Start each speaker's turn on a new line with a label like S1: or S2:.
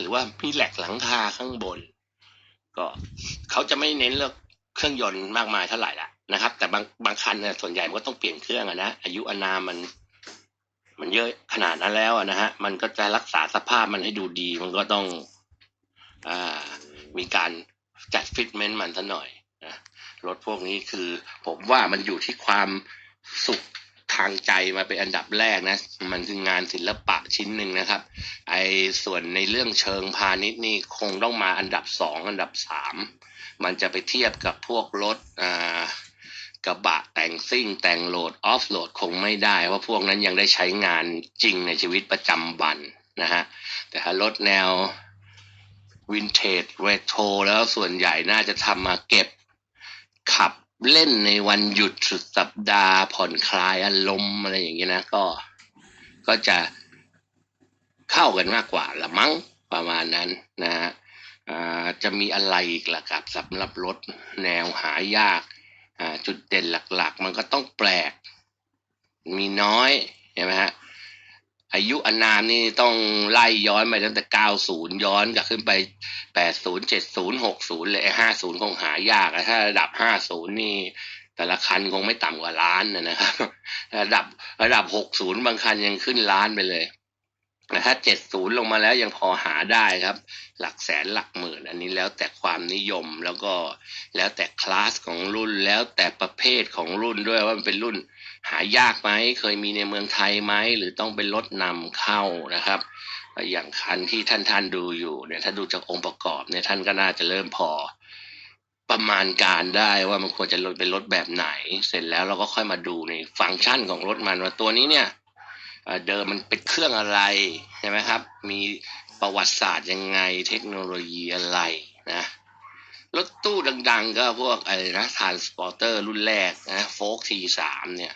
S1: หรือว่ามีแหลกหลังคาข้างบน ก็เขาจะไม่เน้นเรื่องเครื่องยนต์มากมายเท่าไหร่ละนะครับ แต่บางบางคันเนี่ยส่วนใหญ่มันก็ต้องเปลี่ยนเครื่องอะนะอายุอนามัน มันเยอะขนาดนั้นแล้วนะฮะมันก็จะรักษาสภาพมันให้ดูดี มันก็ต้องอ่ามีการจัดฟิตเมนต์มันซะหน่อยนะรถพวกนี้คือ ผมว่ามันอยู่ที่ความสุขางใจมาเป็นอันดับแรกนะ มันคืองานศิลปะชิ้นหนึ่งนะครับ ไอ้ส่วนในเรื่องเชิงพาณิชย์นี่คงต้องมาอันดับสองอันดับสามมันจะไปเทียบกับพวกรถอ่ากระบะแต่งซิ่งแต่งโหลดออฟโหลดคงไม่ได้เพราะพวกนั้นยังได้ใช้งานจริงในชีวิตประจำวันนะฮะแต่ถ้ารถแนววินเทจเรโทรแล้วส่วนใหญ่น่าจะทำมาเก็บขับ เล่นในวันหยุดสุดสัปดาห์ ผ่อนคลายอารมณ์อะไรอย่างเงี้ยนะก็ก็จะเข้ากันมากกว่าละมั้งประมาณนั้นนะฮะจะมีอะไรอีกล่ะครับสำหรับรถแนวหายากจุดเด่นหลักๆ มันก็ต้องแปลก มีน้อยใช่ไหมฮะ อายุอานามนี่ต้องไล่ย้อนไปตั้งแต่ 90 ย้อนกลับขึ้นไป 80 70 60 เลย 50 คงหายากอะถ้าระดับ 50 นี่ แต่ละคันคงไม่ต่ำกว่าล้านนะนะครับ ระดับระดับ 60 บางคันยังขึ้นล้านไปเลยแต่ถ้า 70 ลงมาแล้วยังพอหาได้ครับ หลักแสนหลักหมื่น อันนี้แล้วแต่ความนิยมแล้วก็แล้วแต่คลาสของรุ่นแล้วแต่ประเภทของรุ่นด้วยว่ามันเป็นรุ่น หายากไหมเคยมีในเมืองไทยไหมหรือต้องเป็นรถนำเข้านะครับอย่างคันที่ท่านท่านดูอยู่เนี่ยถ้าดูจากองค์ประกอบเนี่ยท่านก็น่าจะเริ่มพอประมาณการได้ว่ามันควรจะรถเป็นรถแบบไหน เสร็จแล้วเราก็ค่อยมาดูในฟังก์ชันของรถมันว่าตัวนี้เนี่ยเอ่อเดิมมันเป็นเครื่องอะไรใช่ไหมครับ มีประวัติศาสตร์ยังไงเทคโนโลยีอะไรนะรถตู้ดังๆ ก็พวกอะไรนะทานสปอร์เตอร์รุ่นแรกนะโฟกทีสามเนี่ย